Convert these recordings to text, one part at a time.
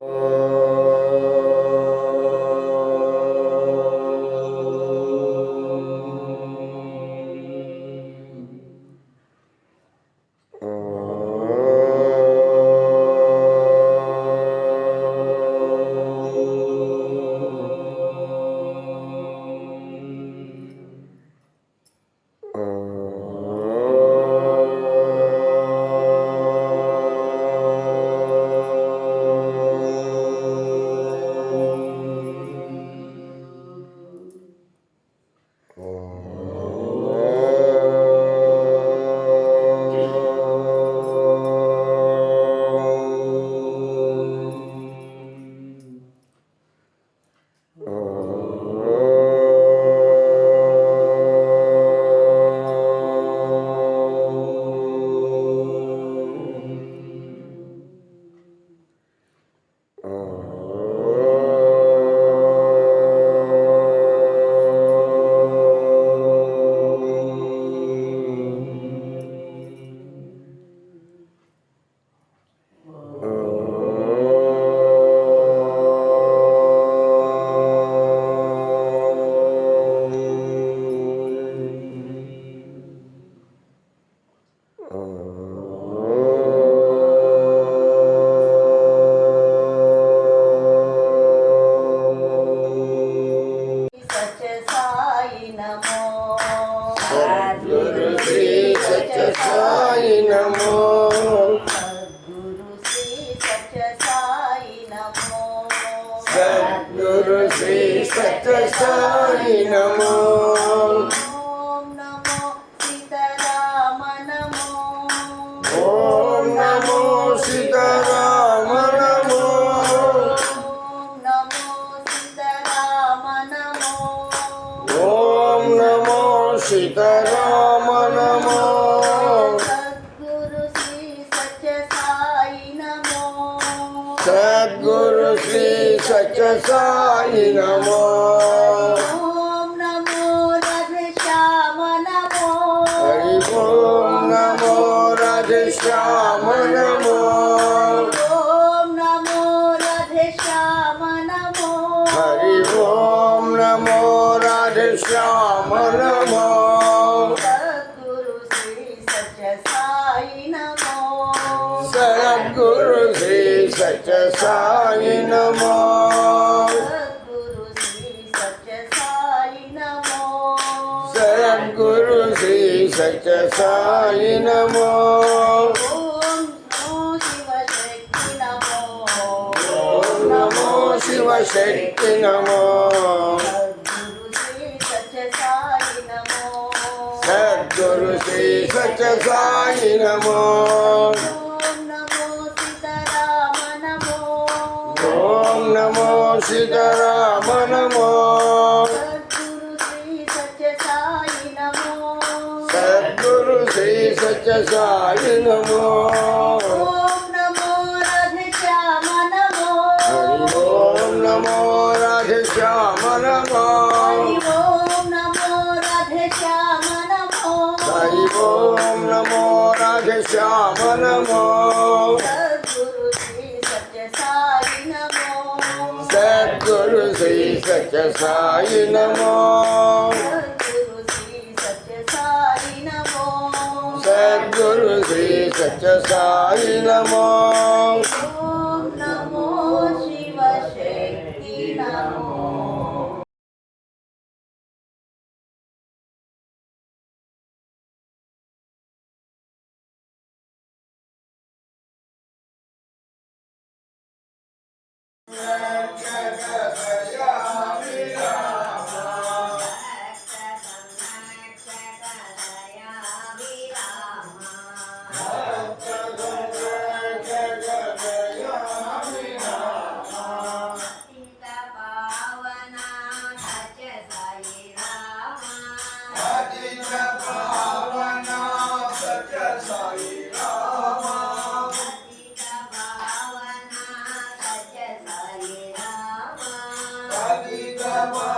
సత్య సీతారామ నమో సద్గురు శ్రీ సత్య సాయి నమో సద్గురు శ్రీ సత్య సాయి నమో సత్య సాయి నమో సద్గురు శ్రీ సత్య సాయి నమో నమో శివ శక్తి నమో సద్గురు శ్రీ సత్య సాయి నమో సాయి నమో నమో ఓం నమో రాధేశ్యామ నమో. హరి ఓం నమో నమో. ఓం నమో రాధేశ్యామ నమో. హరి ఓం నమో రాధేశ్యామ నమో. సద్గురు శ్రీ సత్య సాయి నమో. సద్గురు శ్రీ సత్య సాయి నమో. गुरु श्री सच साई नमो नमो शिव शक्ति नमो Yeah. bye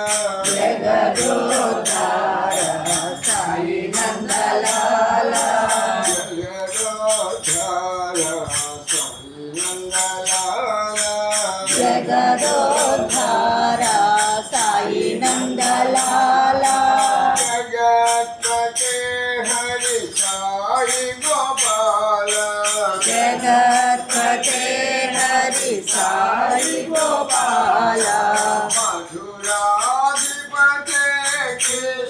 Good.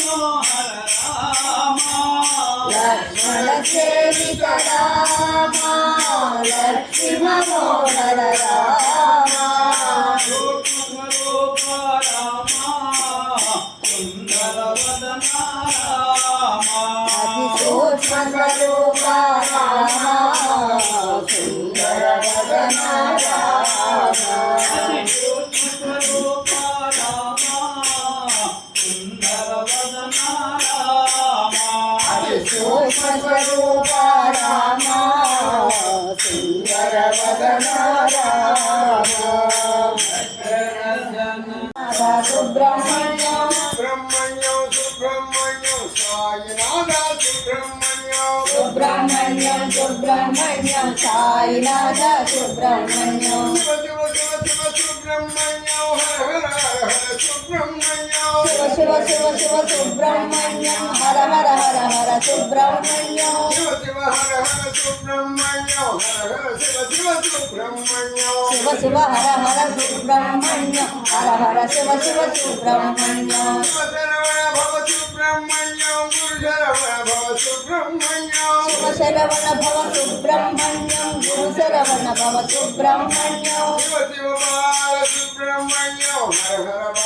మనోహర రామ లక్ష్మణ సేవిత రామ లక్ష్మీ మనోహర రామ. రూప రామ సుందర వదన రామ అతి సూక్ష్మ అతి సూక్ష్మ రామ సుందర సుబ్రహ్మణ్యం సుబ్రహ్మణ్యం సుబ్రహ్మణ్యం సాయినాథ సుబ్రహ్మణ్యం. సుబ్రహ్మణ్యం సుబ్రహ్మణ్యం సాయినాథ సుబ్రహ్మణ్యం శివ శివ శివ శివ సుబ్రహ్మణ్యం హర హర హర హర సుబ్రహ్మణ్యం శివ శివ శివ శివ సుబ్రహ్మణ్యం హర హర హర హర సుబ్రహ్మణ్యం శివ శివ హర హర సుబ్రహ్మణ్యం హర హర శివ శివ సుబ్రహ్మణ్యం శివ శివ హర హర సుబ్రహ్మణ్యం హర హర శివ శివ సుబ్రహ్మణ్యం శివ శరవణ భవ సుబ్రహ్మణ్యం గురు శరవణ భవ సుబ్రహ్మణ్యం శివ శరవణ భవ సుబ్రహ్మణ్యం గురు శరవణ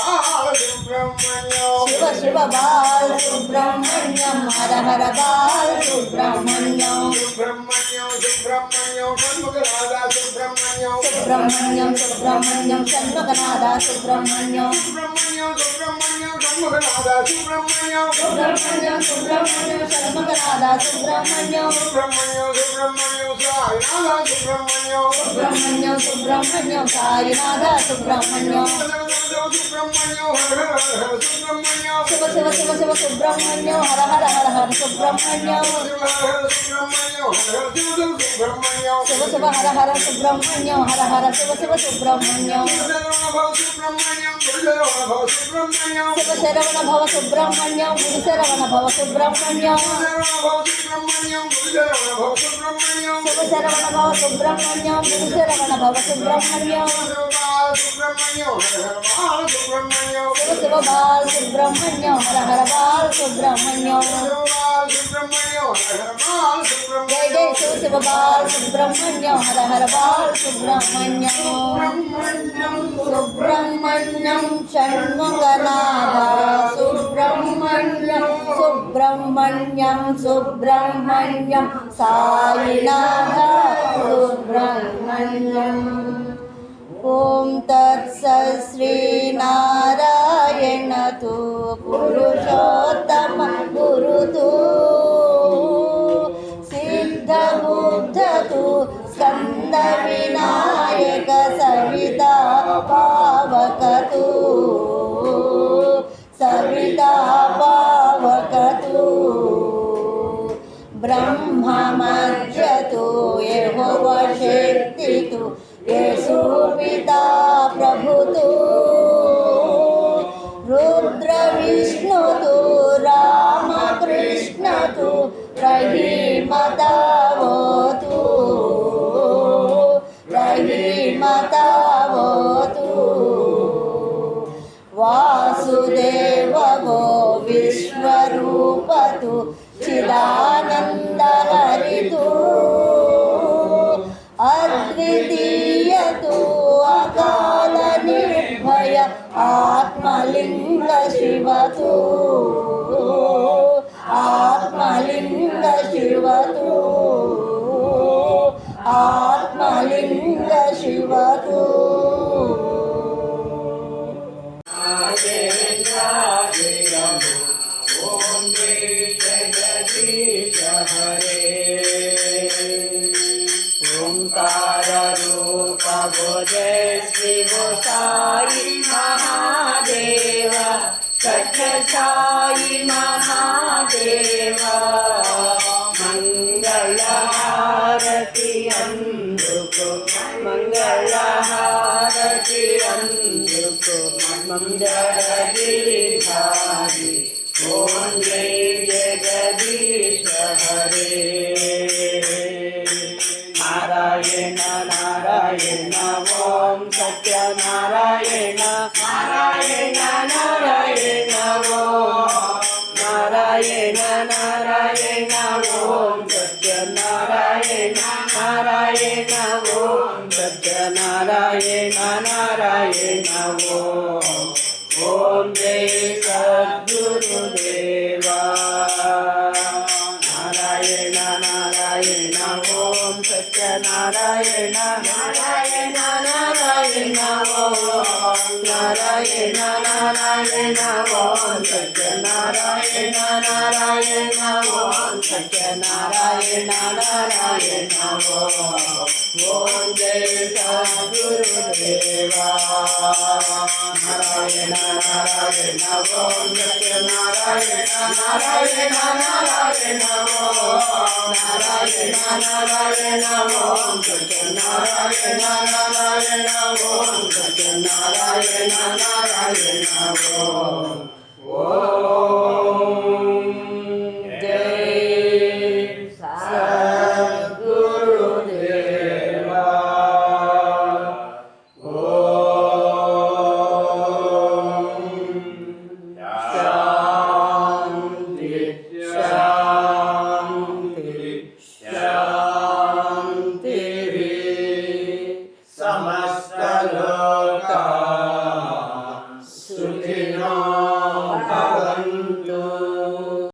భవ సుబ్రహ్మణ్యం సుబ్రహ్మణ్యం షణ్ముఖనాథ సుబ్రహ్మణ్యం. సుబ్రహ్మణ్యం సుబ్రహ్మణ్యం షణ్ముఖనాథ సుబ్రహ్మణ్యం. సుబ్రహ్మణ్యం సుబ్రహ్మణ్యం షణ్ముఖనాథ సుబ్రహ్మణ్యం. సుబ్రహ్మణ్యం సుబ్రహ్మణ్యం షణ్ముఖనాథ సుబ్రహ్మణ్యం. సుబ్రహ్మణ్యం సుబ్రహ్మణ్యం సాయినాథ సుబ్రహ్మణ్యం. సుబ్రహ్మణ్యం సుబ్రహ్మణ్యం సాయినాథ సుబ్రహ్మణ్యం. సుబ్రహ్మణ్యం హర హర హర సుబ్రహ్మణ్యం శివ శివ శివ శివ సుబ్రహ్మణ్యం హర హర హర హర సుబ్రహ్మణ్యం శివ శివ హర హర సుబ్రహ్మణ్యం హర హర శివ శివ సుబ్రహ్మణ్యం శివ శరవణ భవ సుబ్రహ్మణ్యం గురు శరవణ భవ సుబ్రహ్మణ్యం శివ శరవణ భవ సుబ్రహ్మణ్యం గురు శరవణ భవ సుబ్రహ్మణ్యం శివ శివ బాల్ సుబ్రహ్మణ్యం హర హర బాల్ సుబ్రహ్మణ్యం జయ జయ శివ శివ బాల్ సుబ్రహ్మణ్యం హర హర బాల్ సుబ్రహ్మణ్యం సుబ్రహ్మణ్యం సుబ్రహ్మణ్యం సుబ్రహ్మణ్యం సుబ్రహ్మణ్యం సాయినాథ సుబ్రహ్మణ్యం. ఓం తత్సత్ శ్రీనారాయణ తు పురుషోత్తమ గురుతు సిద్ధబుద్ధతు స్కంద వినాయక సవితా ఆత్మలింగ శివతు ఆత్మలింగ శివతు ఆత్మలింగ శివతు ఓంకారూ प्रभु जय श्री गोसाई महादेवा कठ साई महादेवा। मंगल हारति अंधुक मंगल हारति अंधुक मंगल गिरिधारी ओम जय जगदीश हरे। नारायण नारायण। నారాయణ ఓం సత్యనారాయణ నారాయణ నారాయణ ఓం నారాయణ నారాయణ నారాయణ నారాయణ ఓం సత్యనారాయణ నారాయణ ఓం సత్యనారాయణ నారాయణ ఓం జయ సద్గురుదేవా నారాయణ నారాయణ ఓం సత్యనారాయణ నారాయణ నారాయణ ఓం నారాయణ నారాయణ ఓం సత్యనారాయణ నారాయణ ఓం సత్యనారాయణ …ナナナ、ナニナナ…